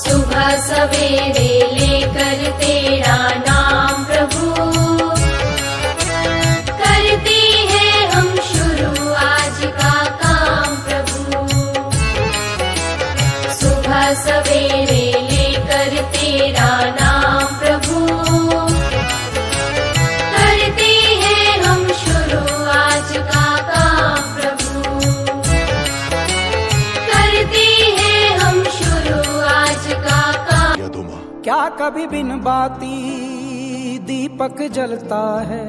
शुभ सवेरे क्या कभी बिन बाती दीपक जलता है?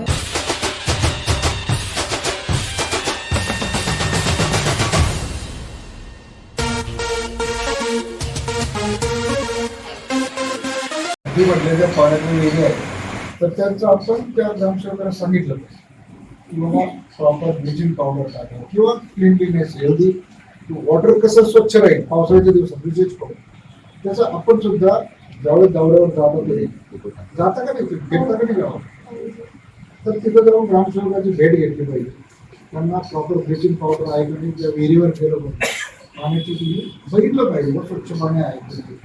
म्हटलेल्या पाण्यातून आहे. तर त्यांचं आपण त्या ग्रामसेवकांना सांगितलं की बाबा प्रॉपर ब्लिचिंग पावडर टाका किंवा क्लिनलीनेस हेल्दी वॉटर कसं स्वच्छ राहील? पावसाळ्याच्या दिवसात ब्लिचिंग पावडर त्याचं आपण सुद्धा ज्यावेळेस दौऱ्यावर जात होते. जाता का नाही? घेता का नाही गावात? तर तिथं जाऊन ग्रामसेवकाची भेट घेतली पाहिजे त्यांना प्रॉपर ब्लिचिंग पावडर आहे का त्या विहिरीवर गेलो पाण्याची तुम्ही बघितलं पाहिजे बुवा स्वच्छ पाणी आहे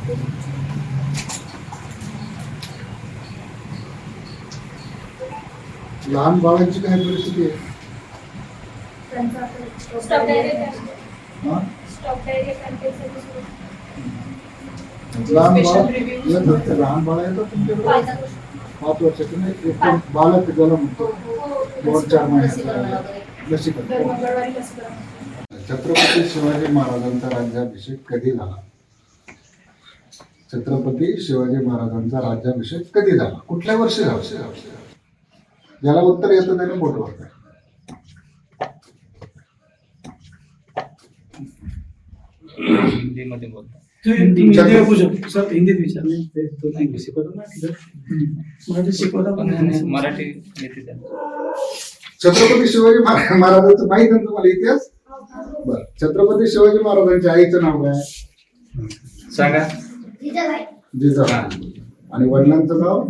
Thank you. लहान बाळांची काय परिस्थिती आहे? हा? लहान बाळ लहान बाळ येतात तुमच्याकडे? पाच वर्षाचे नाही एक बालक ज्याला म्हणतो. दोन चार महिन्याचा लसीकरण मंगळवारी लसीकरण. छत्रपती शिवाजी महाराजांचा राज्याभिषेक कधी झाला? छत्रपती शिवाजी महाराजांचा राज्याभिषेक कधी झाला? कुठल्या वर्षी झाला? ज्याला उत्तर येतं त्याने बोट वर करा. हिंदीमध्ये बोलतो हिंदी में पूछो सर हिंदीत विचारले ते तो नाही शिकवतो ना तिथं मराठी छत्रपती शिवाजी महा- महाराजांचं माहीत आहे ना तुम्हाला इतिहास? बर. छत्रपती शिवाजी महाराजांच्या आईचं नाव काय? सांगा. जिजाबाई. आणि वडिलांचं नाव?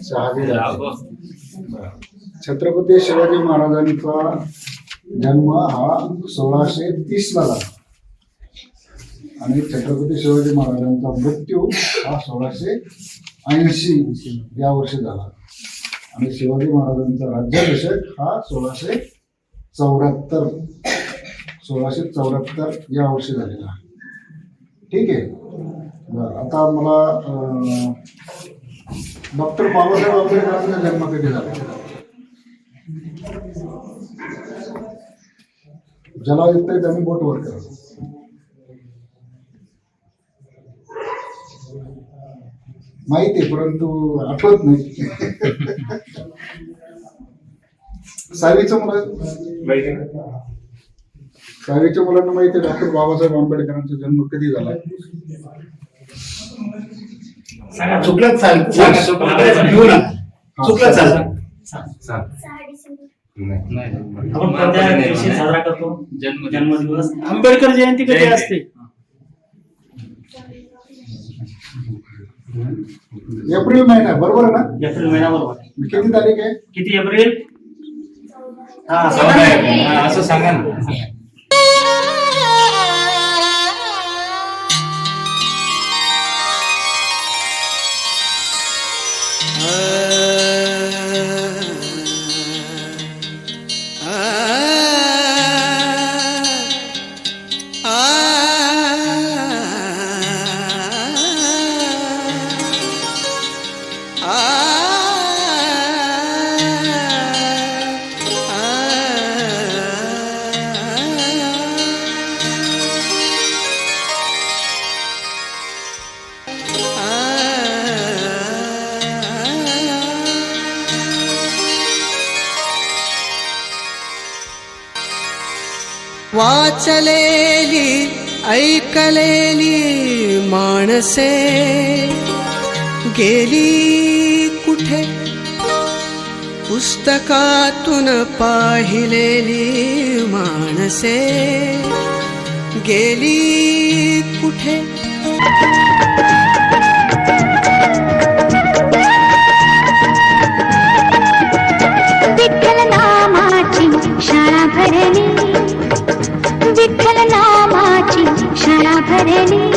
शहाजीराव. छत्रपती शिवाजी महाराजांचा जन्म हा सोळाशे तीस ला झाला आणि छत्रपती शिवाजी महाराजांचा मृत्यू हा सोळाशे ऐंशी या वर्षी झाला आणि शिवाजी महाराजांचा राज्याभिषेक हा सोळाशे चौऱ्याहत्तर सोळाशे चौऱ्याहत्तर या वर्षी झालेला आहे. ठीक आहे. बरं आता मला डॉक्टर बाबासाहेब आंबेडकरांचा जन्म कधी झाला ज्याला येतंय त्यांनी बोट वर करा माहिती आहे परंतु आठवत नाही. सावीचं मला? सहावीच्या मुलांना माहिती आहे डॉक्टर बाबासाहेब आंबेडकरांचा जन्म कधी झाला? चुकलंच सांगा, चुकलं. घेऊ ना. चुकलं चाल नाही. आपण कोणत्या दिवशी साजरा करतो? जन्म जन्मदिवस. आंबेडकर जयंती कधी जयंती. असते? एप्रिल महिना बरोबर ना? एप्रिल महिना बरोबर. आहे. किती तारीख आहे? किती हा. एप्रिल. हा, असं सांगा ना. Uh... वाचलेली ऐकलेली माणसे. गेली कुठे? पुस्तकातून पाहिलेली माणसे. गेली कुठे? विठ्ठल नामाची शाळा भरली. भरली